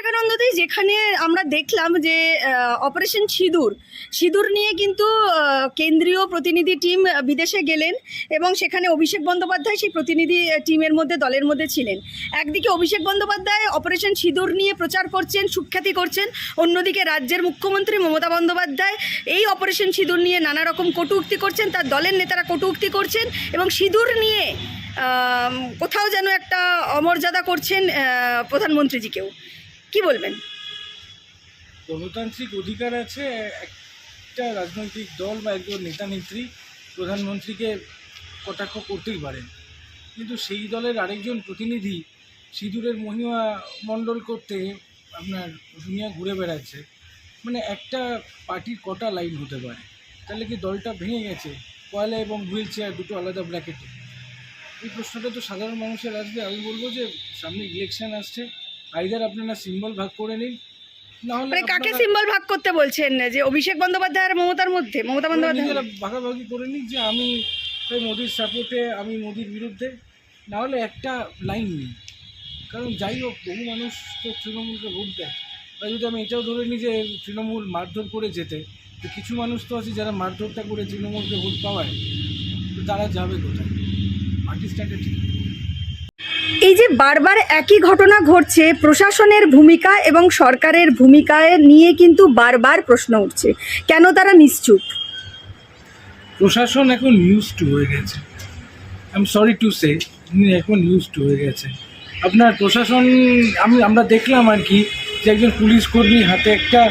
বিবেকানন্দতে যেখানে আমরা দেখলাম যে অপারেশন সিঁদুর। সিঁদুর নিয়ে কিন্তু কেন্দ্রীয় প্রতিনিধি টিম বিদেশে গেলেন এবং সেখানে অভিষেক বন্দ্যোপাধ্যায় সেই প্রতিনিধি টিমের মধ্যে, দলের মধ্যে ছিলেন। একদিকে অভিষেক বন্দ্যোপাধ্যায় অপারেশন সিঁদুর নিয়ে প্রচার করছেন, সুখ্যাতি করছেন। অন্যদিকে রাজ্যের মুখ্যমন্ত্রী মমতা বন্দ্যোপাধ্যায় এই অপারেশন সিঁদুর নিয়ে নানা রকম কটূক্তি করছেন। তার দলের নেতারা কটূক্তি করছেন এবং সিঁদুর নিয়ে কোথাও যেন একটা অমর্যাদা করছেন প্রধানমন্ত্রীজিকেও। কি বলবেন? গণতান্ত্রিক অধিকার আছে, একটা রাজনৈতিক দল বা একজন নেতা নেত্রী প্রধানমন্ত্রীকে কটাক্ষ করতেই পারেন। কিন্তু সেই দলের আরেকজন প্রতিনিধি সিঁদুরের মহিমা মণ্ডল করতে আপনার দুনিয়া ঘুরে বেড়াচ্ছে। মানে একটা পার্টির কটা লাইন হতে পারে। তাহলে কি দলটা ভেঙে গেছে? কয়লা এবং হুইল চেয়ার দুটো আলাদা ব্র্যাকেটে। এই প্রশ্নটা তো সাধারণ মানুষের আসবে। আমি বলব যে সামনে ইলেকশন আসছে। আইদার আপনারা সিম্বল ভাগ করে নিন। না মানে কাকে সিম্বল ভাগ করতে বলছেন? যে অভিষেক বন্দ্যোপাধ্যায় আর মমতার মধ্যে? মমতা বন্দ্যোপাধ্যায়। ভাগাভাগি করে নিক যে আমি ওই মোদির সাপোর্টে আমি মোদির বিরুদ্ধে। না হলে একটা লাইন নেই। কারণ যাই হোক বহু মানুষ তো তৃণমূলকে ভোট দেয়। বা যদি আমি এটাও ধরে নিই যে তৃণমূল মারধর করে যেতে তো কিছু মানুষ তো আছে যারা মারধরটা করে তৃণমূলকে ভোট পাওয়ায় তো তারা যাবে কোথায়? স্ট্যান্ডে ঠিক। এই যে বারবার একই ঘটনা ঘটছে, প্রশাসনের ভূমিকা এবং সরকারের ভূমিকায় নিয়ে কিন্তু বারবার প্রশ্ন উঠছে। কেন তারা নিশ্চুপ? প্রশাসন এখন নিউজ টু হয়ে গেছে। I am sorry to say এখন নিউজ টু হয়ে গেছে। আপনার প্রশাসন, আমি, আমরা দেখলাম আর কি যে একজন পুলিশ কর্মী হাতে একটা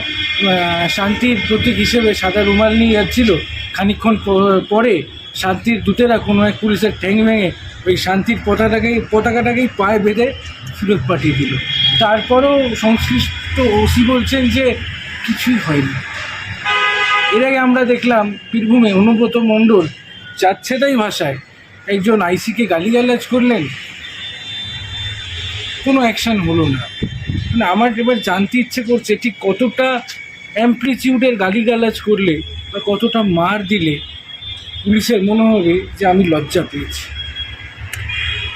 শান্তির প্রতীক হিসেবে সাদা রুমাল নিয়ে যাচ্ছিল। খানিকক্ষণ প- পরে শান্তির দূতেরা কোনো এক পুলিশের ঠ্যাং ভেঙে ওই শান্তির পতাকাটাকেই পতাকাটাকেই পায়ে বেঁধে ফেরত পাঠিয়ে দিল। তারপরেও সংশ্লিষ্ট ওসি বলছেন যে কিছুই হয়নি। এর আগে আমরা দেখলাম বীরভূমে অনুব্রত মণ্ডল যাচ্ছেতাই ভাষায় একজন আইসিকে গালিগালাজ করলেন। কোনো অ্যাকশন হলো না। মানে আমার এবার জানতে ইচ্ছে করছে ঠিক কতটা অ্যাম্প্লিচিউডের গালিগালাজ করলে বা কতটা মার দিলে পুলিশের মনে হবে যে আমি লজ্জা পেয়েছি।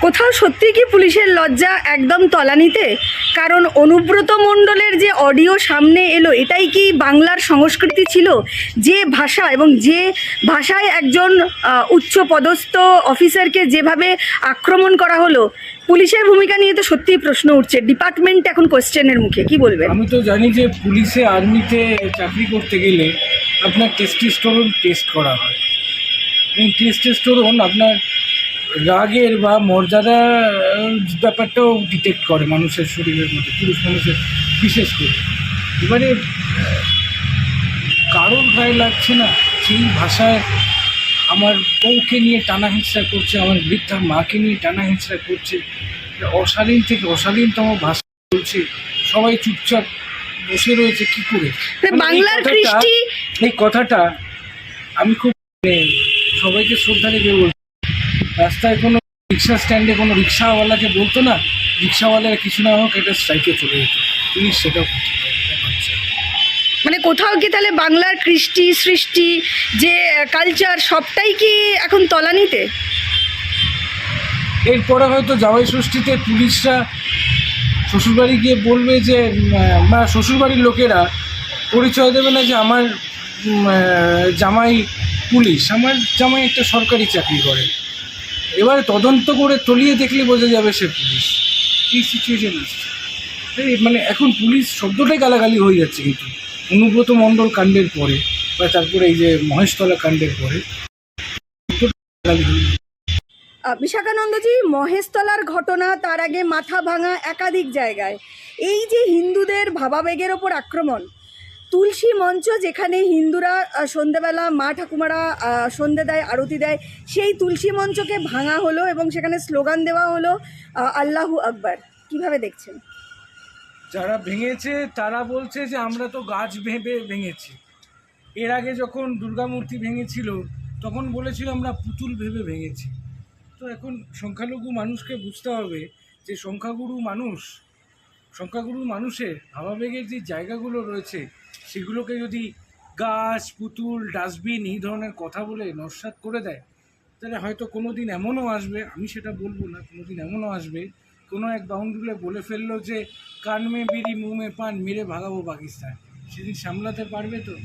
কোথাও সত্যি কি পুলিশের লজ্জা একদম তলানিতে? কারণ অনুব্রত মণ্ডলের যে অডিও সামনে এলো, এটাই কি বাংলার সংস্কৃতি ছিল? যে ভাষা এবং যে ভাষায় একজন উচ্চ পদস্থ অফিসারকে যেভাবে আক্রমণ করা হলো, পুলিশের ভূমিকা নিয়ে তো সত্যিই প্রশ্ন উঠছে। ডিপার্টমেন্ট এখন কোশ্চেনের মুখে, কি বলবেন? আমি তো জানি যে পুলিশে, আর্মিতে চাকরি করতে গেলে আপনার টেস্টিস্টোরন টেস্ট করা হয়। এবং টেস্টিস্টোরন আপনার রাগের বা মর্যাদা ব্যাপারটাও ডিটেক্ট করে মানুষের শরীরের মধ্যে পুরুষ মানুষের বিশেষ করে। এবারে কারোর গায়ে লাগছে না সেই ভাষায় আমার বউকে নিয়ে টানা হিংসা করছে আমার বৃদ্ধা মাকে নিয়ে টানা হিংসা করছে অশালীন থেকে অশালীনতম ভাষা বলছে সবাই চুপচাপ বসে রয়েছে কি করে? মানে এই বাংলার কথাটা- কৃষ্টি এই কথাটা আমি খুব মানে সবাইকে শ্রদ্ধা রেখে বলছি। রাস্তায় কোনো রিক্সা স্ট্যান্ডে কোনো রিক্সাওয়ালাকে বলতো না রিক্সাওয়ালারা কিছু না হোক একটা স্ট্রাইকে চলে যেত। পুলিশ সেটাও এটা। মানে কোথাও কি তাহলে বাংলার কৃষ্টি সৃষ্টি যে কালচার সবটাই কি এখন তলানিতে? এরপরে হয়তো জামাই ষষ্ঠীতে পুলিশরা শ্বশুরবাড়ি গিয়ে বলবে যে বা শ্বশুরবাড়ির লোকেরা পরিচয় দেবে না যে আমার জামাই পুলিশ। আমার জামাই একটা সরকারি চাকরি করে। এবারে তদন্ত করে তলিয়ে দেখলে বোঝা যাবে সে পুলিশ। এই সিচুয়েশন আসছে মানে এখন পুলিশ শব্দটাই গালাগালি হয়ে যাচ্ছে কিন্তু। অনুব্রত মণ্ডল কাণ্ডের পরে বা তারপরে এই যে মহেশতলা কাণ্ডের পরে। বিশাখানন্দজি, মহেশতলার ঘটনা তার আগে মাথা ভাঙা একাধিক জায়গায়। এই যে হিন্দুদের ভাবাবেগের ওপর আক্রমণ তুলসী মঞ্চ যেখানে হিন্দুরা আহ, সন্ধেবেলা মা ঠাকুমারা সন্ধে দেয় আরতি দেয় সেই তুলসী মঞ্চকে ভাঙা হলো এবং সেখানে স্লোগান দেওয়া হলো আল্লাহু আকবার। কীভাবে দেখছেন? যারা ভেঙেছে তারা বলছে যে আমরা তো গাছ ভেবে ভেঙেছি। এর আগে যখন দুর্গা মূর্তি ভেঙেছিল তখন বলেছিল আমরা পুতুল ভেবে ভেঙেছি। তো এখন সংখ্যালঘু মানুষকে বুঝতে হবে যে সংখ্যাগুরু মানুষ সংখ্যাগুরু মানুষের ভাবাবেগের যে জায়গাগুলো রয়েছে সেগুলোকে যদি গাছ, পুতুল, ডাস্টবিন এই ধরনের কথা বলে নস্বাত করে দেয়, তাহলে হয়তো কোনো দিন এমনও আসবে, আমি সেটা বলব না কোনো দিন এমনও আসবে, কোনো এক বাউন্ডুলে বলে ফেলল যে কান মে বিড়ি, মুমে পান, মেরে ভাগাবো পাকিস্তান। সেদিন সামলাতে পারবে তো?